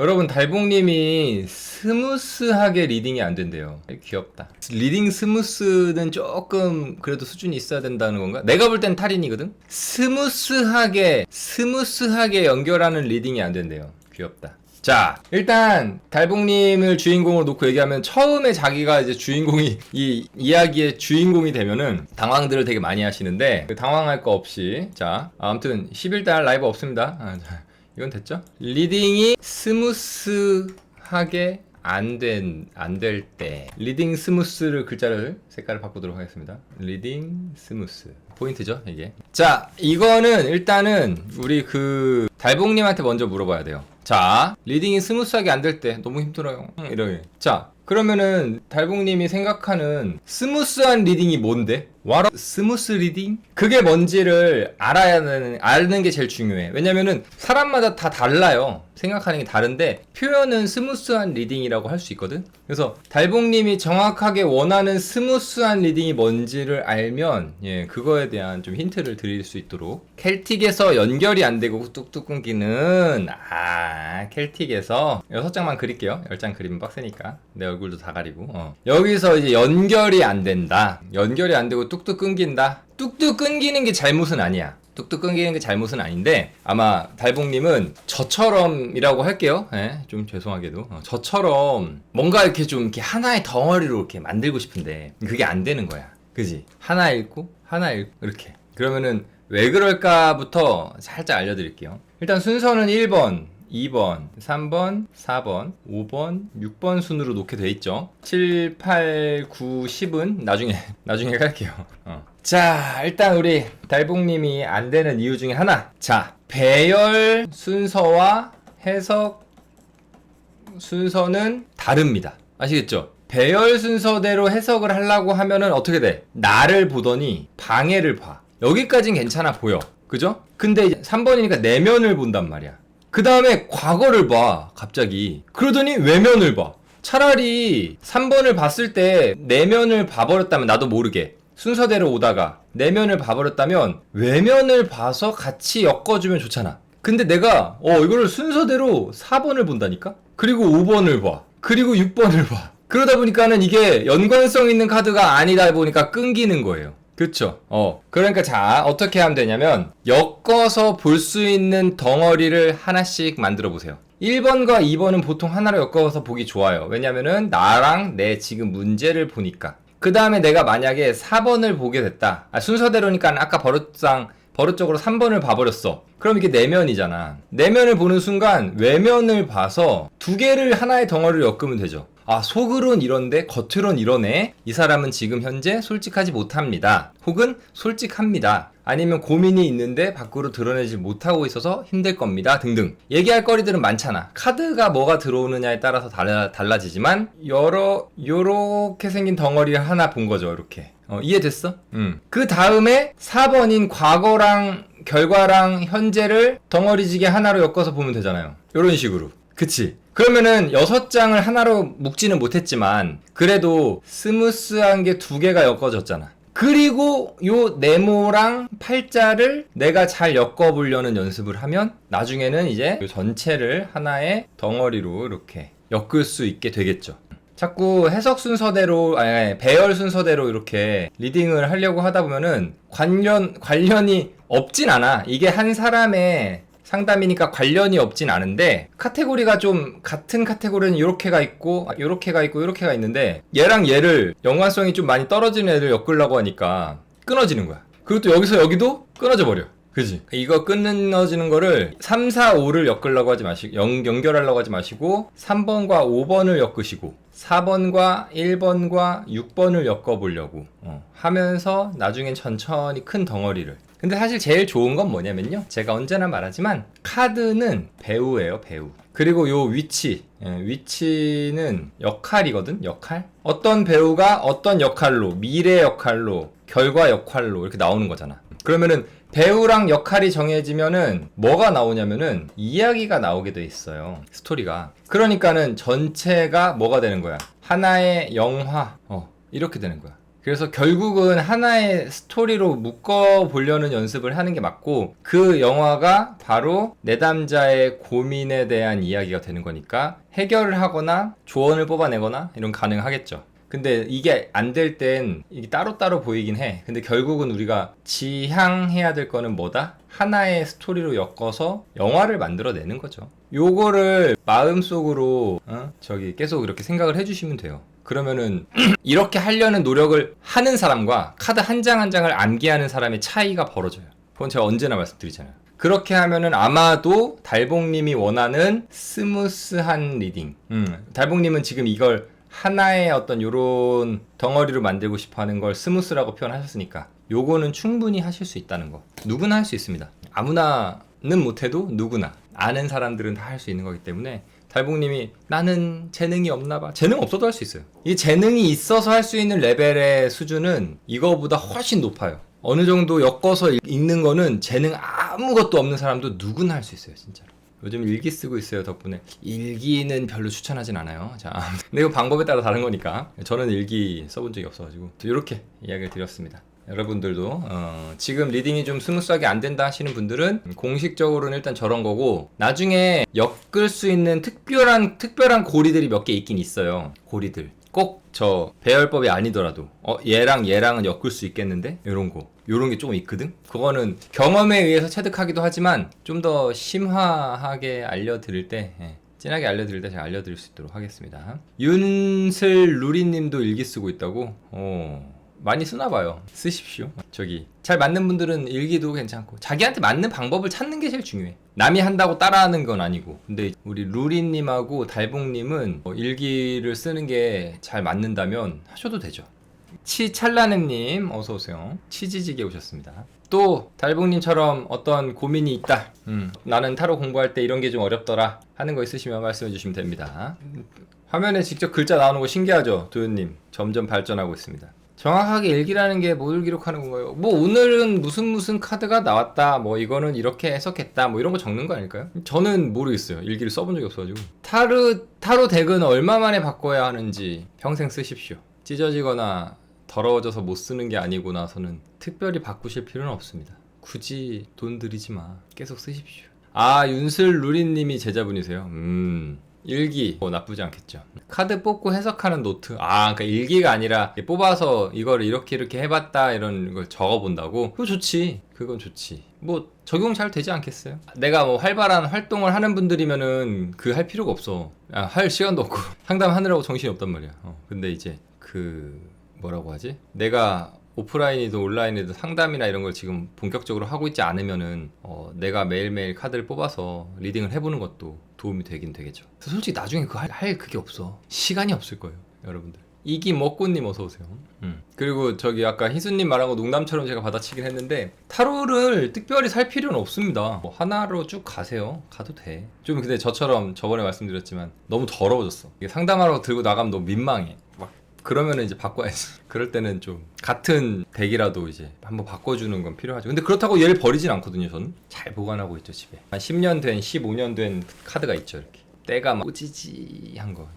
여러분 달봉님이 스무스하게 리딩이 안 된대요. 귀엽다. 리딩 스무스는 조금 그래도 수준이 있어야 된다는 건가? 내가 볼 땐 탈인이거든. 스무스하게 스무스하게 연결하는 리딩이 안 된대요. 귀엽다. 자, 일단 달봉님을 주인공으로 놓고 얘기하면 처음에 자기가 이제 주인공이 이 이야기의 주인공이 되면은 당황들을 되게 많이 하시는데 그 당황할 거 없이 자, 아무튼 10일달 라이브 없습니다. 아, 자, 이건 됐죠? 리딩이 스무스하게 안 된, 안 될 때. 리딩 스무스를 글자를, 색깔을 바꾸도록 하겠습니다. 리딩 스무스. 포인트죠, 이게. 자, 이거는 일단은 우리 그 달봉님한테 먼저 물어봐야 돼요. 자, 리딩이 스무스하게 안 될 때 너무 힘들어요. 이러게. 자, 그러면은 달봉님이 생각하는 스무스한 리딩이 뭔데? 와라 스무스 리딩? 그게 뭔지를 알아야 되는 아는 게 제일 중요해. 왜냐면은 사람마다 다 달라요. 생각하는 게 다른데 표현은 스무스한 리딩이라고 할 수 있거든. 그래서 달봉님이 정확하게 원하는 스무스한 리딩이 뭔지를 알면 예 그거에 대한 좀 힌트를 드릴 수 있도록 켈틱에서 연결이 안 되고 뚝뚝 끊기는 아 켈틱에서 여섯 장만 그릴게요. 열 장 그리면 빡세니까 내 얼굴도 다 가리고 어. 여기서 이제 연결이 안 된다. 연결이 안 되고 뚝뚝 끊긴다. 뚝뚝 끊기는 게 잘못은 아니야. 뚝뚝 끊기는 게 잘못은 아닌데 아마 달봉님은 저처럼이라고 할게요. 예, 좀 죄송하게도 어, 저처럼 뭔가 이렇게 좀 이렇게 하나의 덩어리로 이렇게 만들고 싶은데 그게 안 되는 거야. 그지? 하나 읽고 하나 읽고 이렇게 그러면은 왜 그럴까부터 살짝 알려드릴게요. 일단 순서는 1번, 2번, 3번, 4번, 5번, 6번 순으로 놓게 돼 있죠. 7, 8, 9, 10은 나중에 나중에 갈게요. 어. 자, 일단 우리 달봉님이 안 되는 이유 중에 하나. 자, 배열 순서와 해석 순서는 다릅니다. 아시겠죠? 배열 순서대로 해석을 하려고 하면은 어떻게 돼? 나를 보더니 방해를 봐. 여기까진 괜찮아 보여. 그죠? 근데 이제 3번이니까 내면을 본단 말이야. 그 다음에 과거를 봐, 갑자기. 그러더니 외면을 봐. 차라리 3번을 봤을 때 내면을 봐버렸다면 나도 모르게. 순서대로 오다가 내면을 봐버렸다면 외면을 봐서 같이 엮어주면 좋잖아. 근데 내가 어 이거를 순서대로 4번을 본다니까? 그리고 5번을 봐. 그리고 6번을 봐. 그러다 보니까는 이게 연관성 있는 카드가 아니다 보니까 끊기는 거예요. 그쵸? 어. 그러니까 자, 어떻게 하면 되냐면, 엮어서 볼 수 있는 덩어리를 하나씩 만들어 보세요. 1번과 2번은 보통 하나로 엮어서 보기 좋아요. 왜냐면은 나랑 내 지금 문제를 보니까. 그 다음에 내가 만약에 4번을 보게 됐다. 아, 순서대로니까 아까 버릇상 버릇적으로 3번을 봐버렸어. 그럼 이게 내면이잖아. 내면을 보는 순간 외면을 봐서 두 개를 하나의 덩어리로 엮으면 되죠. 아, 속으론 이런데 겉으론 이러네. 이 사람은 지금 현재 솔직하지 못합니다. 혹은 솔직합니다. 아니면 고민이 있는데 밖으로 드러내지 못하고 있어서 힘들 겁니다. 등등. 얘기할 거리들은 많잖아. 카드가 뭐가 들어오느냐에 따라서 달라, 달라지지만 여러 요렇게 생긴 덩어리를 하나 본 거죠. 이렇게. 어, 이해됐어? 음. 그 다음에 4번인 과거랑 결과랑 현재를 덩어리지게 하나로 엮어서 보면 되잖아요. 이런 식으로. 그치? 그러면은 여섯 장을 하나로 묶지는 못했지만 그래도 스무스한 게 두 개가 엮어졌잖아. 그리고 요 네모랑 팔자를 내가 잘 엮어보려는 연습을 하면 나중에는 이제 요 전체를 하나의 덩어리로 이렇게 엮을 수 있게 되겠죠. 자꾸 해석 순서대로 아니 배열 순서대로 이렇게 리딩을 하려고 하다 보면은 관련 관련이 없진 않아. 이게 한 사람의 상담이니까 관련이 없진 않은데 카테고리가 좀 같은 카테고리는 이렇게가 있고 이렇게가 있고 이렇게가 있는데 얘랑 얘를 연관성이 좀 많이 떨어지는 애를 엮으려고 하니까 끊어지는 거야. 그리고 또 여기서 여기도 끊어져 버려. 그지? 이거 끊어지는 거를 3, 4, 5를 엮으려고 하지 마시고, 연, 연결하려고 하지 마시고, 3번과 5번을 엮으시고, 4번과 1번과 6번을 엮어보려고 어, 하면서 나중엔 천천히 큰 덩어리를. 근데 사실 제일 좋은 건 뭐냐면요. 제가 언제나 말하지만, 카드는 배우예요, 배우. 그리고 요 위치, 예, 위치는 역할이거든, 역할? 어떤 배우가 어떤 역할로, 미래 역할로, 결과 역할로 이렇게 나오는 거잖아. 그러면은 배우랑 역할이 정해지면은 뭐가 나오냐면은 이야기가 나오게 돼 있어요. 스토리가. 그러니까는 전체가 뭐가 되는 거야? 하나의 영화. 어, 이렇게 되는 거야. 그래서 결국은 하나의 스토리로 묶어 보려는 연습을 하는 게 맞고 그 영화가 바로 내담자의 고민에 대한 이야기가 되는 거니까 해결을 하거나 조언을 뽑아내거나 이런 가능하겠죠. 근데 이게 안 될 땐 이게 따로따로 보이긴 해. 근데 결국은 우리가 지향해야 될 거는 뭐다? 하나의 스토리로 엮어서 영화를 만들어내는 거죠. 요거를 마음속으로 어? 저기 계속 이렇게 생각을 해주시면 돼요. 그러면은 이렇게 하려는 노력을 하는 사람과 카드 한 장 한 장을 암기하는 사람의 차이가 벌어져요. 그건 제가 언제나 말씀드리잖아요. 그렇게 하면은 아마도 달봉님이 원하는 스무스한 리딩. 음, 달봉님은 지금 이걸 하나의 어떤 요런 덩어리로 만들고 싶어 하는 걸 스무스라고 표현하셨으니까 요거는 충분히 하실 수 있다는 거. 누구나 할 수 있습니다. 아무나는 못해도 누구나 아는 사람들은 다 할 수 있는 거기 때문에 달봉님이 나는 재능이 없나 봐. 재능 없어도 할 수 있어요. 이 재능이 있어서 할 수 있는 레벨의 수준은 이거보다 훨씬 높아요. 어느 정도 엮어서 읽- 읽는 거는 재능 아무것도 없는 사람도 누구나 할 수 있어요, 진짜로. 요즘 일기 쓰고 있어요, 덕분에. 일기는 별로 추천하진 않아요. 자, 근데 이거 방법에 따라 다른 거니까. 저는 일기 써본 적이 없어가지고. 이렇게 이야기를 드렸습니다. 여러분들도 어, 지금 리딩이 좀 스무스하게 안 된다 하시는 분들은 공식적으로는 일단 저런 거고 나중에 엮을 수 있는 특별한 특별한 고리들이 몇 개 있긴 있어요. 고리들 꼭 저 배열법이 아니더라도 어 얘랑 얘랑은 엮을 수 있겠는데 이런 거 요런 게 조금 있거든. 그거는 경험에 의해서 체득하기도 하지만 좀 더 심화하게 알려드릴 때. 예. 진하게 알려드릴 때 제가 알려드릴 수 있도록 하겠습니다. 윤슬 루리님도 일기 쓰고 있다고? 어, 많이 쓰나 봐요. 쓰십시오. 저기 잘 맞는 분들은 일기도 괜찮고 자기한테 맞는 방법을 찾는 게 제일 중요해. 남이 한다고 따라하는 건 아니고. 근데 우리 루리님하고 달봉님은 어, 일기를 쓰는 게 잘 맞는다면 하셔도 되죠. 치찰라네님 어서 오세요. 치지직에 오셨습니다. 또 달봉님처럼 어떤 고민이 있다. 음, 나는 타로 공부할 때 이런 게 좀 어렵더라 하는 거 있으시면 말씀해 주시면 됩니다. 화면에 직접 글자 나오는 거 신기하죠, 도현님. 점점 발전하고 있습니다. 정확하게 일기라는 게 뭘 기록하는 건가요? 뭐 오늘은 무슨 무슨 카드가 나왔다, 뭐 이거는 이렇게 해석했다, 뭐 이런 거 적는 거 아닐까요? 저는 모르겠어요. 일기를 써본 적이 없어가지고. 타로 타로 덱은 얼마 만에 바꿔야 하는지 평생 쓰십시오. 찢어지거나 더러워져서 못 쓰는 게 아니고 나서는 특별히 바꾸실 필요는 없습니다. 굳이 돈 들이지 마. 계속 쓰십시오. 아, 윤슬 루리님이 제자분이세요? 음. 일기 뭐 나쁘지 않겠죠. 카드 뽑고 해석하는 노트. 아, 그러니까 일기가 아니라 뽑아서 이거를 이렇게 이렇게 해봤다 이런 걸 적어본다고. 그거 좋지. 그건 좋지. 뭐 적용 잘 되지 않겠어요? 내가 뭐 활발한 활동을 하는 분들이면은 그 할 필요가 없어. 아, 할 시간도 없고 상담하느라고 정신이 없단 말이야. 어, 근데 이제 그 뭐라고 하지? 내가 오프라인이든 온라인이든 상담이나 이런 걸 지금 본격적으로 하고 있지 않으면은 어, 내가 매일매일 카드를 뽑아서 리딩을 해보는 것도 도움이 되긴 되겠죠. 솔직히 나중에 그거 할, 할 그게 없어. 시간이 없을 거예요, 여러분들. 이기 먹고님 어서 오세요. 음. 그리고 저기 아까 희수님 말한 거 농담처럼 제가 받아치긴 했는데 타로를 특별히 살 필요는 없습니다. 뭐 하나로 쭉 가세요. 가도 돼. 좀 근데 저처럼 저번에 말씀드렸지만 너무 더러워졌어. 상담하러 들고 나가면 너무 민망해. 막 그러면은 이제 바꿔야지. 그럴 때는 좀 같은 덱이라도 이제 한번 바꿔주는 건 필요하죠. 근데 그렇다고 얘를 버리진 않거든요. 저는 잘 보관하고 있죠 집에. 한 10년 된, 15년 된 카드가 있죠 이렇게. 때가 막 우지지한 거.